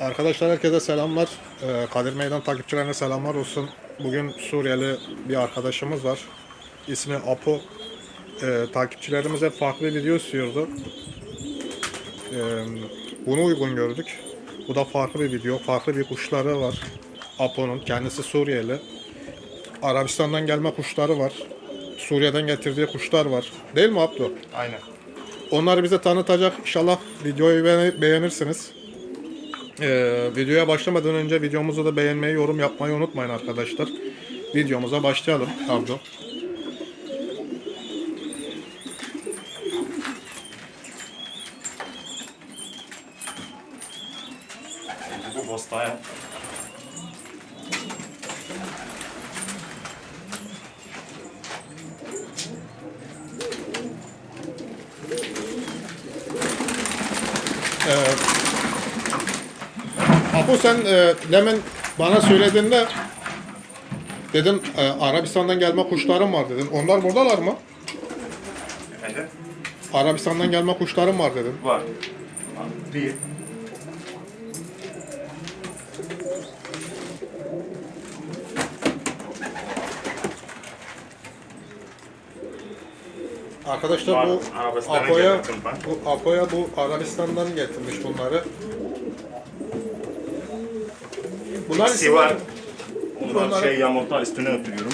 Arkadaşlar herkese selamlar. Ee, Kadir Meydan takipçilerine selamlar olsun. Bugün Suriyeli bir arkadaşımız var. İsmi Apo. Ee, takipçilerimiz hep farklı video istiyordu. Ee, bunu uygun gördük. Bu da farklı bir video. Farklı bir kuşları var. Apo'nun. Kendisi Suriyeli. Arabistan'dan gelme kuşları var. Suriye'den getirdiği kuşlar var. Değil mi Abdo? Aynen. Onları bize tanıtacak. İnşallah videoyu beğeni- beğenirsiniz. Ee, videoya başlamadan önce videomuzu da beğenmeyi, yorum yapmayı unutmayın arkadaşlar. Videomuza başlayalım. Abdo. Bu postaya. Apo sen e, demin bana söylediğinde dedin e, Arabistan'dan gelme kuşlarım var dedin. Onlar buradalar mı? Efendim? Arabistan'dan gelme kuşlarım var dedin. Var. Bir. Arkadaşlar bu Apo'ya bu Apo'ya bu Arabistan'dan getirmiş bunları. Bunlar İkisi var. Onlar Onları- şey yamulta üstüne oturuyorum.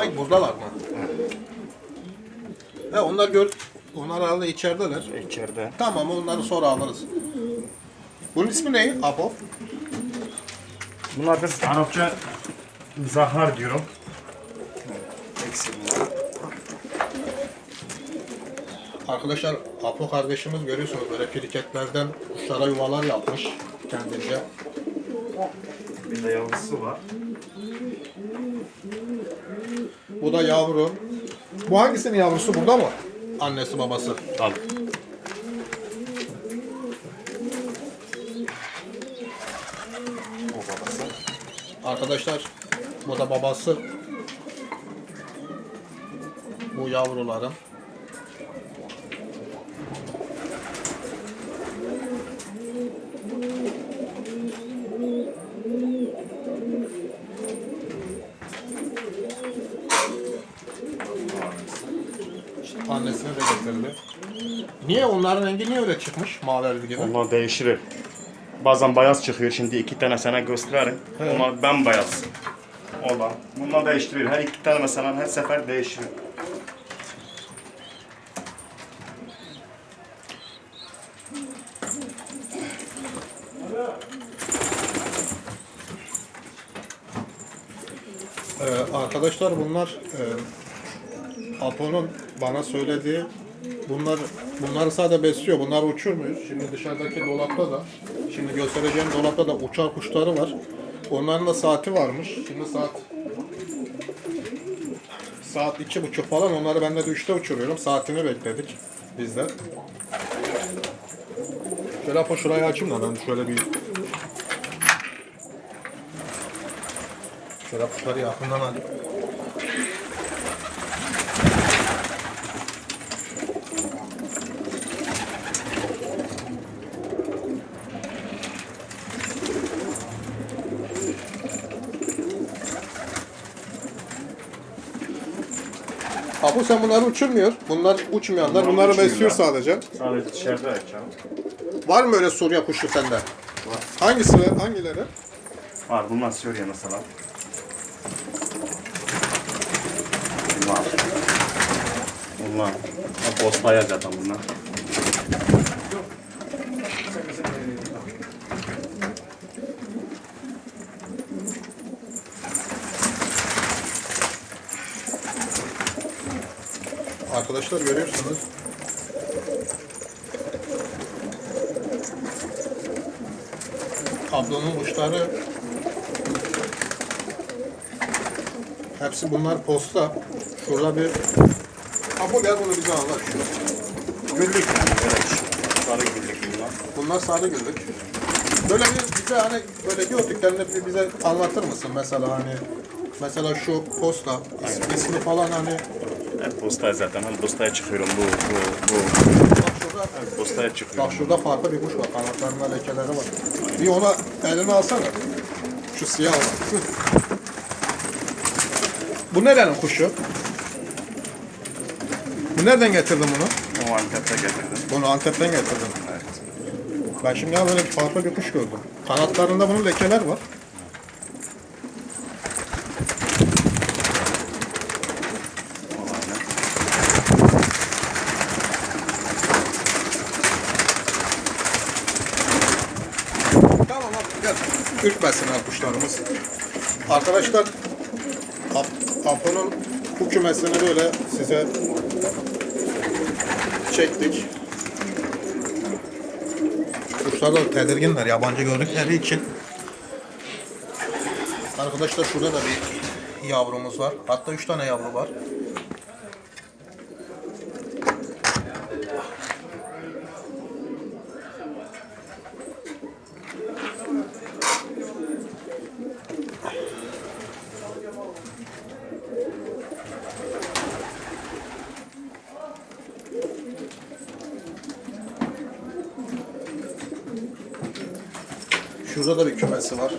Ay buradalar mı? He onlar gör onlar herhalde içerideler. İçeride. Tamam onları sonra alırız. Bunun ismi ne? Apo. Bunlar biz Arapça zahar diyorum. Eksi bunlar. Arkadaşlar Apo kardeşimiz görüyorsunuz böyle piriketlerden kuşlara yuvalar yapmış kendince. Bir de yavrusu var. Bu da yavru. Bu hangisinin yavrusu burada mı? Annesi babası. Al. O babası. Arkadaşlar bu da babası. Bu yavruların. Annesini de getirdi. Niye onların rengi niye öyle çıkmış mavi gibi? Onlar değişir. Bazen beyaz çıkıyor. Şimdi iki tane sana gösteririm. Evet. Onlar bembeyaz. Olan. Bunlar değiştirir. Her iki tane mesela her sefer değişir. Ee, arkadaşlar bunlar e, Apo'nun bana söylediği bunlar bunları sadece besliyor. Bunları uçurmuyor. Şimdi dışarıdaki dolapta da şimdi göstereceğim dolapta da uçar kuşları var. Onların da saati varmış. Şimdi saat saat iki buçuk falan. Onları ben de üçte uçuruyorum. Saatini bekledik biz de. Şöyle Apo şurayı açayım da ben şöyle bir Şöyle kuşları yakından alayım. Apo sen bunları uçurmuyor. Bunlar uçmayanlar. Bunlar Bunları besliyor sadece. Sadece dışarıda açalım. Var mı öyle Suriye kuşu sende? Var. Hangisi? Hangileri? Var bunlar Suriye mesela. Bunlar. Bunlar. Ha, Postaya zaten bunlar. Arkadaşlar görüyorsunuz. Tablonun uçları hepsi bunlar posta. Şurada bir Apo gel bunu bize anlat. Güllük. Sarı güllük bunlar. Bunlar sarı güllük. Böyle bir bize hani böyle gördüklerini bir bize anlatır mısın? Mesela hani mesela şu posta is- ismi falan hani Hep postaya zaten. Hem postaya çıkıyorum bu, bu, bu. bak şu şurada Postaya çıkıyor. Bak şurada farklı bir kuş var. Kanatlarında lekeleri var. Bir ona elini alsana. Şu siyah olan. Bu nerenin kuşu? Bu nereden getirdin bunu? O Antep'te getirdim. Bunu Antep'ten getirdim. Evet. Ben şimdi ya böyle bir farklı bir kuş gördüm. Kanatlarında bunun lekeler var. O aynen. Tamam abi gel. Ürkmesinler kuşlarımız. Arkadaşlar Ap- Apo'nun bu kümesini böyle size çektik. Kuşlar da tedirginler yabancı gördükleri için. Arkadaşlar şurada da bir yavrumuz var. Hatta üç tane yavru var. Şurada da bir kümesi var.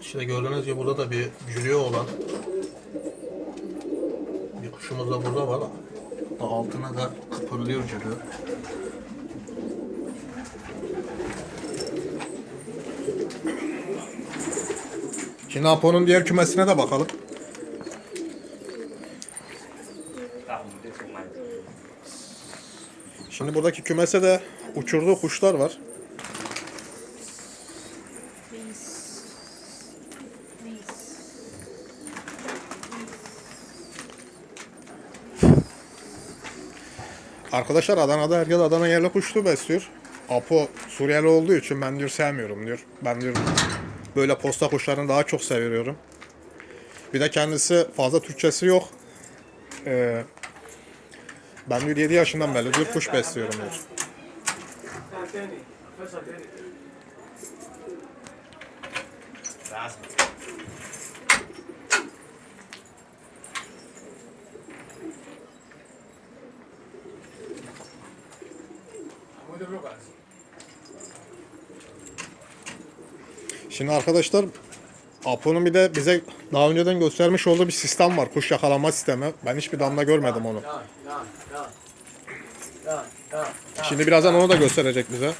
İşte gördüğünüz gibi burada da bir jülyo olan bir kuşumuz da burada var. Altına da kıpırlıyor jülyo. Şimdi Apo'nun diğer kümesine de bakalım. Şimdi buradaki kümese de uçurduğu kuşlar var. Arkadaşlar Adana'da herkes Adana yerli kuşlu besliyor. Apo Suriyeli olduğu için ben diyor sevmiyorum diyor. Ben diyor böyle posta kuşlarını daha çok seviyorum. Bir de kendisi fazla Türkçesi yok. Ee, ben diyor 7 yaşından beri diyor kuş besliyorum diyor. Şimdi arkadaşlar Apo'nun bir de bize daha önceden göstermiş olduğu bir sistem var. Kuş yakalama sistemi. Ben hiçbir damla görmedim onu. Şimdi birazdan onu da gösterecek bize.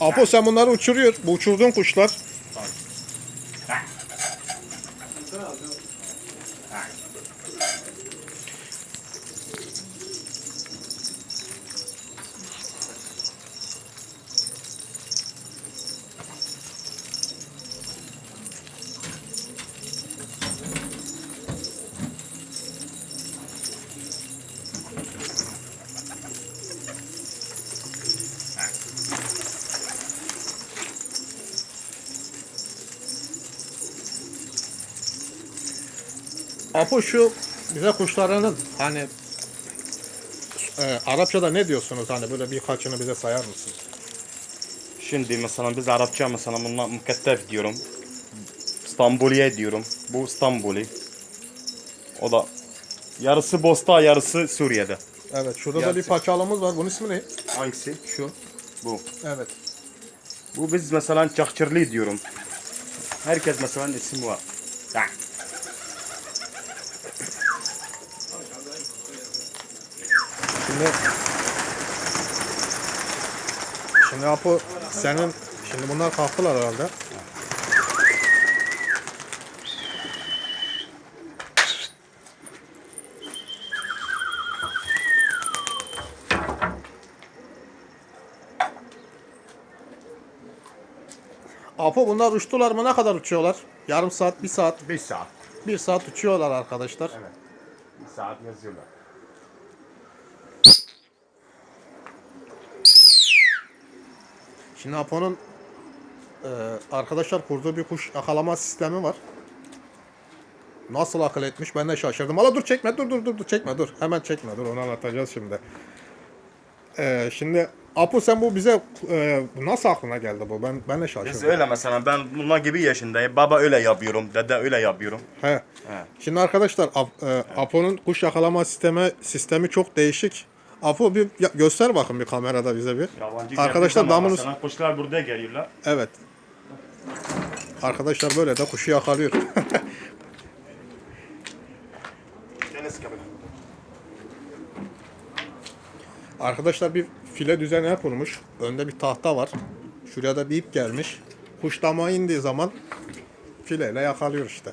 Apo sen bunları uçuruyor. Bu uçurduğun kuşlar. Apo şu bize kuşlarının hani e, Arapçada ne diyorsunuz hani böyle birkaçını bize sayar mısın? Şimdi mesela biz Arapça mesela bununla mukettef diyorum. İstanbuliye diyorum. Bu İstanbuli. O da yarısı Bosta, yarısı Suriye'de. Evet şurada da Gerçi- bir paçalımız var. Bunun ismi ne? Hangisi? Şu. Bu. Evet. Bu biz mesela Çakçırlı diyorum. Herkes mesela isim var. Ha. Şimdi Şimdi Apo senin şimdi bunlar kalktılar herhalde. Apo bunlar uçtular mı ne kadar uçuyorlar? Yarım saat, bir saat, Bir saat. bir saat uçuyorlar arkadaşlar. Evet. Bir saat yazıyorlar. Şimdi Apo'nun e, arkadaşlar kurduğu bir kuş yakalama sistemi var. Nasıl akıl etmiş ben de şaşırdım. Ala dur çekme dur dur dur dur çekme dur. Hemen çekme dur onu anlatacağız şimdi. Ee, şimdi Apo sen bu bize e, nasıl aklına geldi bu? Ben ben de Biz şaşırdım. öyle mesela ben bunlar gibi yaşındayım. Baba öyle yapıyorum. Dede öyle yapıyorum. He. He. Şimdi arkadaşlar Ap- e, Apo'nun kuş yakalama sistemi sistemi çok değişik. Apo bir ya- göster bakın bir kamerada bize bir. Yabancı Arkadaşlar geldiği zaman damınız kuşlar burada geliyorlar. evet. Arkadaşlar böyle de kuşu yakalıyor. Arkadaşlar bir file düzeni kurmuş. Önde bir tahta var. Şuraya da bir ip gelmiş. Kuş damağa indiği zaman fileyle yakalıyor işte.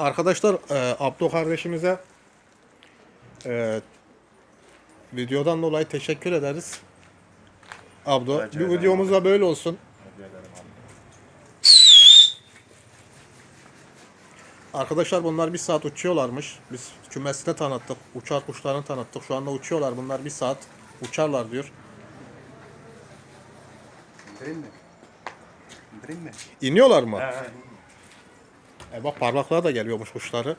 Arkadaşlar e, Abdo kardeşimize e, videodan dolayı teşekkür ederiz. Abdo Rica bir ederim videomuz da böyle olsun. Arkadaşlar bunlar bir saat uçuyorlarmış. Biz kümesine tanıttık. Uçar kuşlarını tanıttık. Şu anda uçuyorlar. Bunlar bir saat uçarlar diyor. İndirin mi? İndirin mi? İniyorlar mı? He he. E bak parlaklığa da geliyormuş kuşları.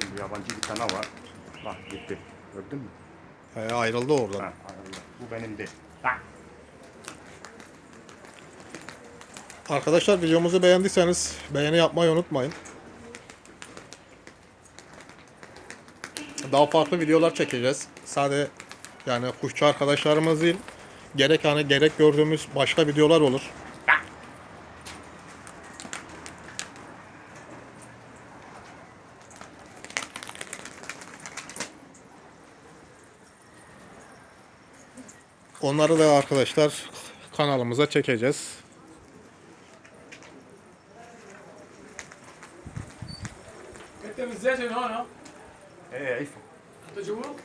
Şimdi yabancı bir tane var. Bak gitti. Gördün mü? E, ayrıldı oradan. Ha, ayrıldı. Bu benim değil. Arkadaşlar videomuzu beğendiyseniz beğeni yapmayı unutmayın. Daha farklı videolar çekeceğiz. Sadece yani kuşçu arkadaşlarımız değil. Gerek hani gerek gördüğümüz başka videolar olur. Onları da arkadaşlar kanalımıza çekeceğiz. vedete no, no? Eh, iPhone. Fatto giù uno?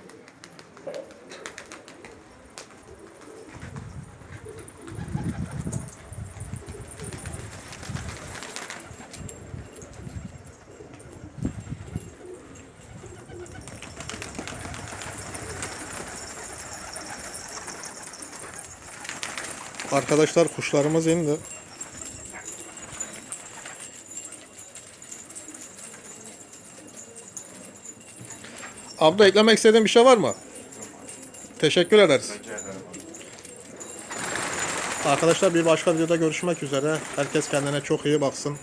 Arkadaşlar kuşlarımız indi. Abla eklemek istediğin bir şey var mı? Teşekkür ederiz. Arkadaşlar bir başka videoda görüşmek üzere. Herkes kendine çok iyi baksın.